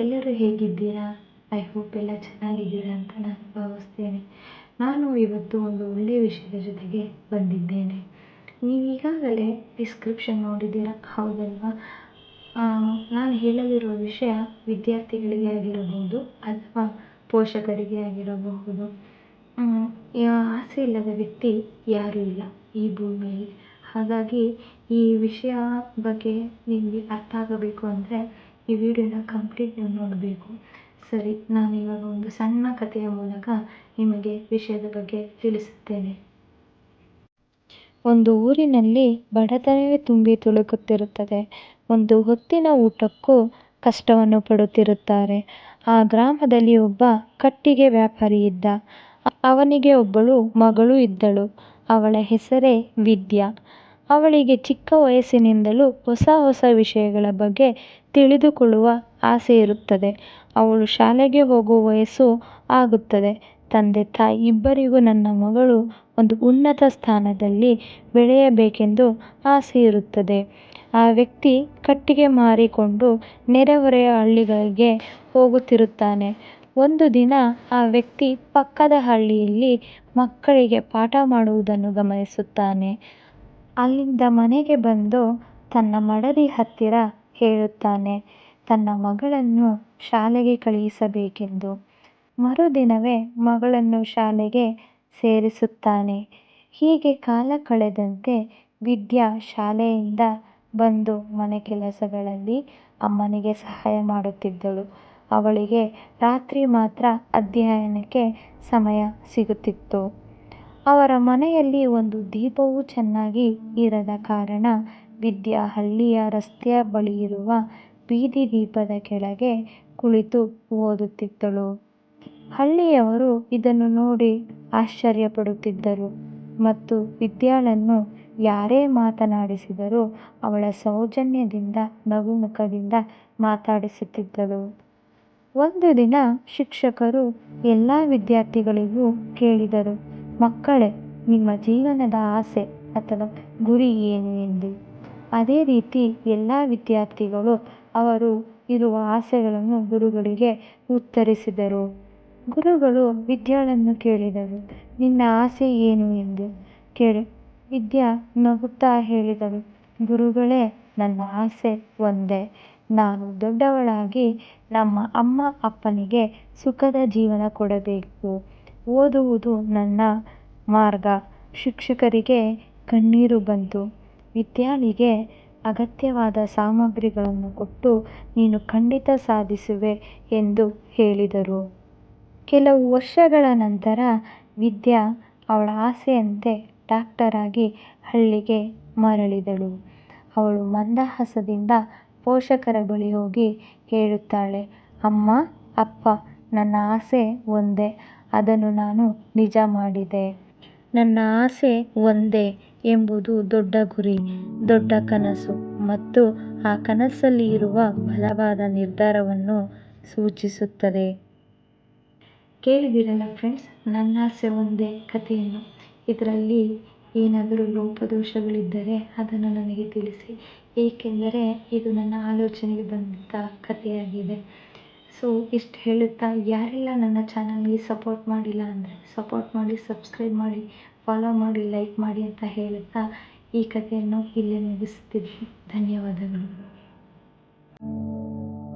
ಎಲ್ಲರೂ ಹೇಗಿದ್ದೀರಾ? I hope ಎಲ್ಲ ಚೆನ್ನಾಗಿದ್ದೀರಾ ಅಂತ ನಾನು ಭಾವಿಸ್ತೇನೆ. ನಾನು ಇವತ್ತು ಒಂದು ಒಳ್ಳೆಯ ವಿಷಯದ ಜೊತೆಗೆ ಬಂದಿದ್ದೇನೆ. ನೀವು ಈಗಾಗಲೇ ಡಿಸ್ಕ್ರಿಪ್ಷನ್ ನೋಡಿದ್ದೀರಾ? ಹೌದಲ್ವಾ? ನಾನು ಹೇಳಲಿರುವ ವಿಷಯ ವಿದ್ಯಾರ್ಥಿಗಳಿಗೆ ಆಗಿರಬಹುದು ಅಥವಾ ಪೋಷಕರಿಗೆ ಆಗಿರಬಹುದು. ಆಸೆ ಇಲ್ಲದ ವ್ಯಕ್ತಿ ಯಾರೂ ಇಲ್ಲ ಈ ಭೂಮಿಯಲ್ಲಿ. ಹಾಗಾಗಿ ಈ ವಿಷಯ ಬಗ್ಗೆ ನಿಮಗೆ ಅರ್ಥ ಆಗಬೇಕು ಅಂದರೆ ಈ ವಿಡಿಯೋನ ಕಂಪ್ಲೀಟ್ ನೀವು ನೋಡಬೇಕು. ಸರಿ, ನಾನು ಇವಾಗ ಒಂದು ಸಣ್ಣ ಕಥೆಯ ಮೂಲಕ ನಿಮಗೆ ವಿಷಯದ ಬಗ್ಗೆ ತಿಳಿಸುತ್ತೇನೆ. ಒಂದು ಊರಿನಲ್ಲಿ ಬಡತನವೇ ತುಂಬಿ ತುಳುಕುತ್ತಿರುತ್ತದೆ. ಒಂದು ಹೊತ್ತಿನ ಊಟಕ್ಕೂ ಕಷ್ಟವನ್ನು ಪಡುತ್ತಿರುತ್ತಾರೆ. ಆ ಗ್ರಾಮದಲ್ಲಿ ಒಬ್ಬ ಕಟ್ಟಿಗೆ ವ್ಯಾಪಾರಿ ಇದ್ದ. ಅವನಿಗೆ ಒಬ್ಬಳು ಮಗಳು ಇದ್ದಳು. ಅವಳ ಹೆಸರೇ ವಿದ್ಯಾ. ಅವಳಿಗೆ ಚಿಕ್ಕ ವಯಸ್ಸಿನಿಂದಲೂ ಹೊಸ ಹೊಸ ವಿಷಯಗಳ ಬಗ್ಗೆ ತಿಳಿದುಕೊಳ್ಳುವ ಆಸೆ ಇರುತ್ತದೆ. ಅವಳು ಶಾಲೆಗೆ ಹೋಗುವ ವಯಸ್ಸು ಆಗುತ್ತದೆ. ತಂದೆ ತಾಯಿ ಇಬ್ಬರಿಗೂ ನನ್ನ ಮಗಳು ಒಂದು ಉನ್ನತ ಸ್ಥಾನದಲ್ಲಿ ಬೆಳೆಯಬೇಕೆಂದು ಆಸೆ ಇರುತ್ತದೆ. ಆ ವ್ಯಕ್ತಿ ಕಟ್ಟಿಗೆ ಮಾರಿಕೊಂಡು ನೆರೆಹೊರೆಯ ಹಳ್ಳಿಗಳಿಗೆ ಹೋಗುತ್ತಿರುತ್ತಾನೆ. ಒಂದು ದಿನ ಆ ವ್ಯಕ್ತಿ ಪಕ್ಕದ ಹಳ್ಳಿಯಲ್ಲಿ ಮಕ್ಕಳಿಗೆ ಪಾಠ ಮಾಡುವುದನ್ನು ಗಮನಿಸುತ್ತಾನೆ. ಅಲ್ಲಿಂದ ಮನೆಗೆ ಬಂದು ತನ್ನ ಮಡದಿ ಹತ್ತಿರ ಹೇಳುತ್ತಾನೆ, ತನ್ನ ಮಗಳನ್ನು ಶಾಲೆಗೆ ಕಳುಹಿಸಬೇಕೆಂದು. ಮರುದಿನವೇ ಮಗಳನ್ನು ಶಾಲೆಗೆ ಸೇರಿಸುತ್ತಾನೆ. ಹೀಗೆ ಕಾಲ ಕಳೆದಂತೆ ವಿದ್ಯಾ ಶಾಲೆಯಿಂದ ಬಂದು ಮನೆ ಕೆಲಸಗಳಲ್ಲಿ ಅಮ್ಮನಿಗೆ ಸಹಾಯ ಮಾಡುತ್ತಿದ್ದಳು. ಅವಳಿಗೆ ರಾತ್ರಿ ಮಾತ್ರ ಅಧ್ಯಯನಕ್ಕೆ ಸಮಯ ಸಿಗುತ್ತಿತ್ತು. ಅವರ ಮನೆಯಲ್ಲಿ ಒಂದು ದೀಪವು ಚೆನ್ನಾಗಿ ಇರದ ಕಾರಣ ವಿದ್ಯಾ ಹಳ್ಳಿಯ ರಸ್ತೆಯ ಬಳಿಯಿರುವ ಬೀದಿ ದೀಪದ ಕೆಳಗೆ ಕುಳಿತು ಓದುತ್ತಿದ್ದಳು. ಹಳ್ಳಿಯವರು ಇದನ್ನು ನೋಡಿ ಆಶ್ಚರ್ಯಪಡುತ್ತಿದ್ದರು ಮತ್ತು ವಿದ್ಯಾಳನ್ನು ಯಾರೇ ಮಾತನಾಡಿಸಿದರೂ ಅವಳ ಸೌಜನ್ಯದಿಂದ ನಗುಮುಖದಿಂದ ಮಾತಾಡಿಸುತ್ತಿದ್ದಳು. ಒಂದು ದಿನ ಶಿಕ್ಷಕರು ಎಲ್ಲ ವಿದ್ಯಾರ್ಥಿಗಳಿಗೂ ಕೇಳಿದರು ಮಕ್ಕಳೇ, ನಿಮ್ಮ ಜೀವನದ ಆಸೆ ಅಥವಾ ಗುರಿ ಏನು ಎಂದು? ಅದೇ ರೀತಿ ಎಲ್ಲ ವಿದ್ಯಾರ್ಥಿಗಳು ಅವರು ಇರುವ ಆಸೆಗಳನ್ನು ಗುರುಗಳಿಗೆ ಉತ್ತರಿಸಿದರು. ಗುರುಗಳು ವಿದ್ಯಾಳನ್ನು ಕೇಳಿದರು. ನಿನ್ನ ಆಸೆ ಏನು ಎಂದು? ಕೇಳಿ. ವಿದ್ಯಾ ನಗುತ್ತಾ ಹೇಳಿದರು. ಗುರುಗಳೇ, ನನ್ನ ಆಸೆ ಒಂದೇ. ನಾನು ದೊಡ್ಡವಳಾಗಿ ನಮ್ಮ ಅಮ್ಮ ಅಪ್ಪನಿಗೆ ಸುಖದ ಜೀವನ ಕೊಡಬೇಕು. ಓದುವುದು ನನ್ನ ಮಾರ್ಗ. ಶಿಕ್ಷಕರಿಗೆ ಕಣ್ಣೀರು ಬಂತು. ವಿದ್ಯಾಳಿಗೆ ಅಗತ್ಯವಾದ ಸಾಮಗ್ರಿಗಳನ್ನು ಕೊಟ್ಟು, ನೀನು ಖಂಡಿತ ಸಾಧಿಸುವೆ ಎಂದು ಹೇಳಿದರು. ಕೆಲವು ವರ್ಷಗಳ ನಂತರ ವಿದ್ಯಾ ಅವಳ ಆಸೆಯಂತೆ ಡಾಕ್ಟರಾಗಿ ಹಳ್ಳಿಗೆ ಮರಳಿದಳು. ಅವಳು ಮಂದಹಾಸದಿಂದ ಪೋಷಕರ ಬಳಿ ಹೋಗಿ ಹೇಳುತ್ತಾಳೆ, ಅಮ್ಮ, ಅಪ್ಪ, ನನ್ನ ಆಸೆ ಒಂದೇ. ಅದನ್ನು ನಾನು ನಿಜ ಮಾಡಿದೆ. ನನ್ನ ಆಸೆ ಒಂದೇ ಎಂಬುದು ದೊಡ್ಡ ಗುರಿ, ದೊಡ್ಡ ಕನಸು ಮತ್ತು ಆ ಕನಸಲ್ಲಿ ಇರುವ ಬಲವಾದ ನಿರ್ಧಾರವನ್ನು ಸೂಚಿಸುತ್ತದೆ. ಕೇಳಿದಿರಲ್ಲ ಫ್ರೆಂಡ್ಸ್ ನನ್ನ ಆಸೆ ಒಂದೇ ಕಥೆಯನ್ನು. ಇದರಲ್ಲಿ ಏನಾದರೂ ಲೋಪದೋಷಗಳಿದ್ದರೆ ಅದನ್ನು ನನಗೆ ತಿಳಿಸಿ, ಏಕೆಂದರೆ ಇದು ನನ್ನ ಆಲೋಚನೆಗೆ ಬಂದಂಥ ಕಥೆಯಾಗಿದೆ. ಸೊ ಇಷ್ಟು ಹೇಳುತ್ತಾ, ಯಾರೆಲ್ಲ ನನ್ನ ಚಾನಲ್ಗೆ ಸಪೋರ್ಟ್ ಮಾಡಿಲ್ಲ ಅಂದರೆ ಸಪೋರ್ಟ್ ಮಾಡಿ ಸಬ್ಸ್ಕ್ರೈಬ್ ಮಾಡಿ ಫಾಲೋ ಮಾಡಿ ಲೈಕ್ ಮಾಡಿ ಅಂತ ಹೇಳುತ್ತಾ, ಈ ಕಥೆಯನ್ನು ಇಲ್ಲೇ ಮುಗಿಸ್ತಿದ್ದೀನಿ ಧನ್ಯವಾದಗಳು.